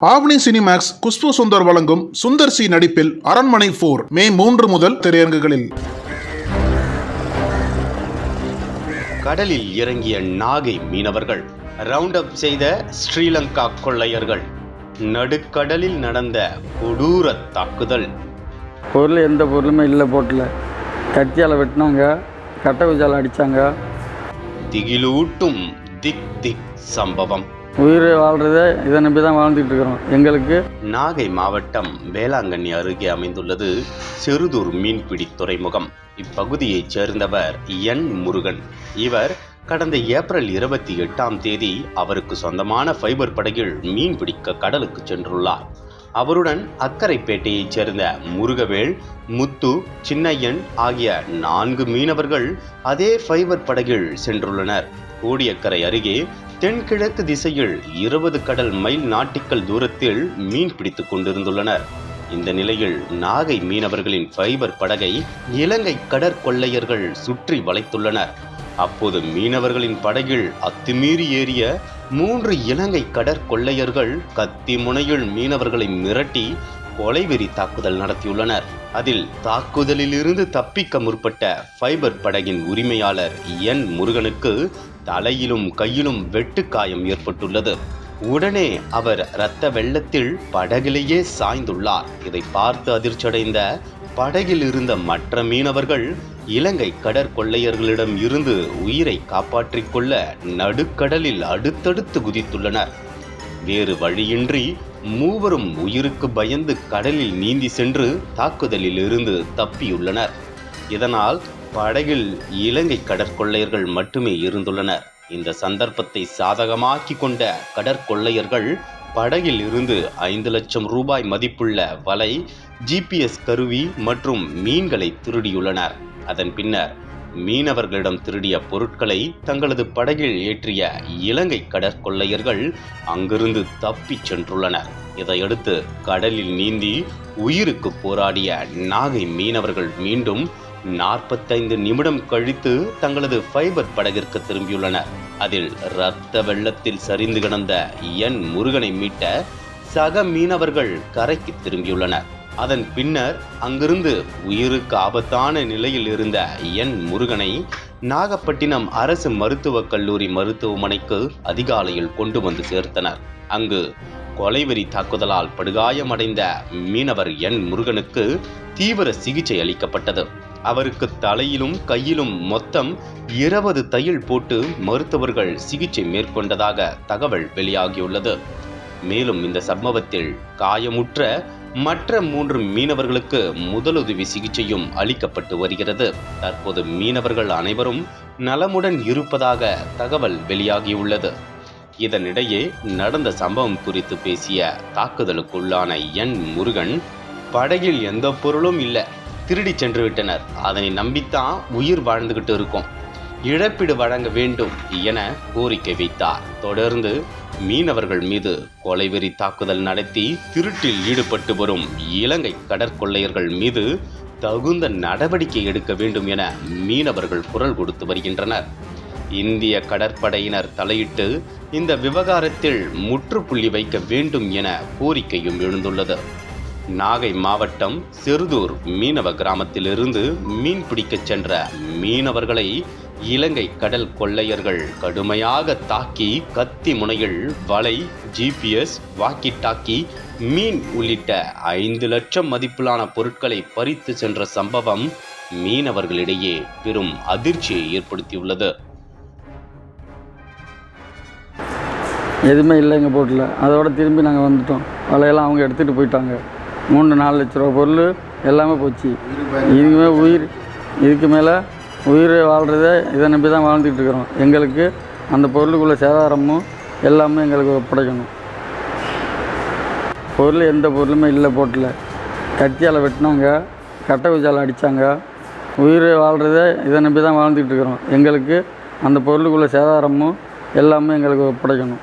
ஆவணி Cinemax Khushbu Sundar வழங்கும் Sundar C நடிப்பில் அரண்மனை போர் மே மூன்று முதல் திரையரங்குகளில். கடலில் இறங்கிய நாகை மீனவர்கள் ரவுண்ட் அப் செய்த ஸ்ரீலங்கா கொள்ளையர்கள் நடுக்கடலில் நடந்த கொடூர தாக்குதல். பொருள் எந்த பொருளுமே இல்லை போட்டில். கத்தியால் வெட்டினாங்க கட்டை குச்சால் அடித்தாங்க திகிலூட்டும் திக் திக் சம்பவம். உயிர் வாழ்றதே இதை நம்பி தான் வாழ்ந்துட்டு இருக்கிறோம். எங்களுக்கு நாகை மாவட்டம் வேளாங்கண்ணி அருகே அமைந்துள்ளது செருதூர் மீன்பிடி துறைமுகம். இப்பகுதியைச் சேர்ந்தவர் என் முருகன். இவர் கடந்த ஏப்ரல் இருபத்தி எட்டாம் தேதி அவருக்கு சொந்தமான ஃபைபர் படகில் மீன் பிடிக்க கடலுக்கு சென்றுள்ளார். அவருடன் அக்கரைப்பேட்டையைச் சேர்ந்த முருகவேல் முத்து சின்னையன் ஆகிய நான்கு மீனவர்கள் அதே ஃபைபர் படகில் சென்றுள்ளனர். கோடியக்கரை அருகே தென்கிழக்கு திசையில் இருபது கடல் மைல் நாட்டிக்கல் தூரத்தில் மீன் பிடித்துக் கொண்டிருந்துள்ளனர். இந்த நிலையில் நாகை மீனவர்களின் ஃபைபர் படகை இலங்கை கடற்கொள்ளையர்கள் சுற்றி வளைத்துள்ளனர். அப்போது மீனவர்களின் படகில் அத்துமீறி ஏறிய மூன்று இலங்கை கடற்கொள்ளையர்கள் கத்தி முனையில் மீனவர்களை மிரட்டி கொலைவெறி தாக்குதல் நடத்தியுள்ளனர். அதில் தாக்குதலிலிருந்து தப்பிக்க முற்பட்ட ஃபைபர் படகின் உரிமையாளர் என் முருகனுக்கு தலையிலும் கையிலும் வெட்டுக்காயம் ஏற்பட்டுள்ளது. உடனே அவர் இரத்த வெள்ளத்தில் படகிலேயே சாய்ந்துள்ளார். இதை பார்த்து அதிர்ச்சியடைந்த படகில் இருந்த மற்ற மீனவர்கள் இலங்கை கடற்கொள்ளையர்களிடம் இருந்து உயிரை காப்பாற்றிக் கொள்ள நடுக்கடலில் அடுத்தடுத்து குதித்துள்ளனர். வேறு வழியின்றி மூவரும் உயிருக்கு பயந்து கடலில் நீந்தி சென்று தாக்குதலில் இருந்து தப்பியுள்ளனர். இதனால் படகில் இலங்கை கடற்கொள்ளையர்கள் மட்டுமே இருந்துள்ளனர். இந்த சந்தர்ப்பத்தை சாதகமாக்கி கொண்ட கடற்கொள்ளையர்கள் படகில் இருந்து ஐந்து லட்சம் ரூபாய் மதிப்புள்ள வலை ஜிபிஎஸ் கருவி மற்றும் மீன்களை திருடியுள்ளனர். அதன் பின்னர் மீனவர்களிடம் திருடிய பொருட்களை தங்களது படகில் ஏற்றிய இலங்கை கடற்கொள்ளையர்கள் அங்கிருந்து தப்பிச் சென்றுள்ளனர். இதையடுத்து கடலில் நீந்தி உயிருக்கு போராடிய நாகை மீனவர்கள் மீண்டும் நாற்பத்தைந்து நிமிடம் கழித்து தங்களது ஃபைபர் படகிற்கு திரும்பியுள்ளனர். அதில் இரத்த வெள்ளத்தில் சரிந்து கிடந்த என் முருகனை மீட்ட சக மீனவர்கள் கரைக்கு திரும்பியுள்ளனர். அதன் பின்னர் அங்கிருந்து உயிருக்கு ஆபத்தான நிலையில் இருந்த என் முருகனை நாகப்பட்டினம் அரசு மருத்துவக் கல்லூரி மருத்துவமனைக்கு அதிகாலையில் கொண்டு வந்து சேர்த்தனர். அங்கு கொலைவெறி தாக்குதலால் படுகாயமடைந்த மீனவர் என் முருகனுக்கு தீவிர சிகிச்சை அளிக்கப்பட்டது. அவருக்கு தலையிலும் கையிலும் மொத்தம் இருபது தையல் போட்டு மருத்துவர்கள் சிகிச்சை மேற்கொண்டதாக தகவல் வெளியாகியுள்ளது. மேலும் இந்த சம்பவத்தில் காயமுற்ற மற்ற மூன்று மீனவர்களுக்கு முதலுதவி சிகிச்சையும் அளிக்கப்பட்டு வருகிறது. தற்போது மீனவர்கள் அனைவரும் நலமுடன் இருப்பதாக தகவல் வெளியாகியுள்ளது. இதனிடையே நடந்த சம்பவம் குறித்து பேசிய தாக்குதலுக்குள்ளான என் முருகன் படகில் எந்த பொருளும் இல்லை. திருடி சென்று விட்டனர். அதனை நம்பித்தான் உயிர் வாழ்ந்துகிட்டு இருக்கோம். இழப்பீடு வழங்க வேண்டும் என கோரிக்கை வைத்தார். தொடர்ந்து மீனவர்கள் மீது கொலைவெறி தாக்குதல் நடத்தி திருட்டில் ஈடுபட்டு வரும் இலங்கை கடற்கொள்ளையர்கள் மீது தகுந்த நடவடிக்கை எடுக்க வேண்டும் என மீனவர்கள் குரல் கொடுத்து வருகின்றனர். இந்திய கடற்படையினர் தலையிட்டு இந்த விவகாரத்தில் முற்றுப்புள்ளி வைக்க வேண்டும் என கோரிக்கையும் எழுந்துள்ளது. நாகை மாவட்டம் செருதூர் மீனவ கிராமத்திலிருந்து மீன் பிடிக்கச் சென்ற மீனவர்களை இலங்கை கடல் கொள்ளையர்கள் கடுமையாக தாக்கி கத்தி முனையில் வலை ஜிபிஎஸ் வாக்கி டாக்கி மீன் உள்ளிட்ட ஐந்து லட்சம் மதிப்பிலான பொருட்களை பறித்து சென்ற சம்பவம் மீனவர்களிடையே பெரும் அதிர்ச்சியை ஏற்படுத்தியுள்ளது. எதுவுமே இல்லை எங்கள் போட்டில். அதோட திரும்பி நாங்கள் வந்துட்டோம். வலையெல்லாம் அவங்க எடுத்துகிட்டு போயிட்டாங்க. மூணு நாலு லட்ச ரூபா பொருள் எல்லாமே போச்சு. இதுக்குமே உயிர் இதுக்கு மேலே உயிர் வாழ்கிறதே இதை நம்பி தான் வாழ்ந்துக்கிட்டு இருக்கிறோம். எங்களுக்கு அந்த பொருளுக்குள்ள சேதாரமும் எல்லாமே எங்களுக்கு ஒப்படைக்கணும் பொருள் எந்த பொருளுமே இல்லை போட்டில். கத்தியால் வெட்டினாங்க கட்டை குச்சால் அடித்தாங்க உயிர் வாழ்கிறதே இதை நம்பி தான் வாழ்ந்துக்கிட்டு இருக்கிறோம். எங்களுக்கு அந்த பொருளுக்குள்ள சேதாரமும் எல்லாமே எங்களுக்கு ஒப்படைக்கணும்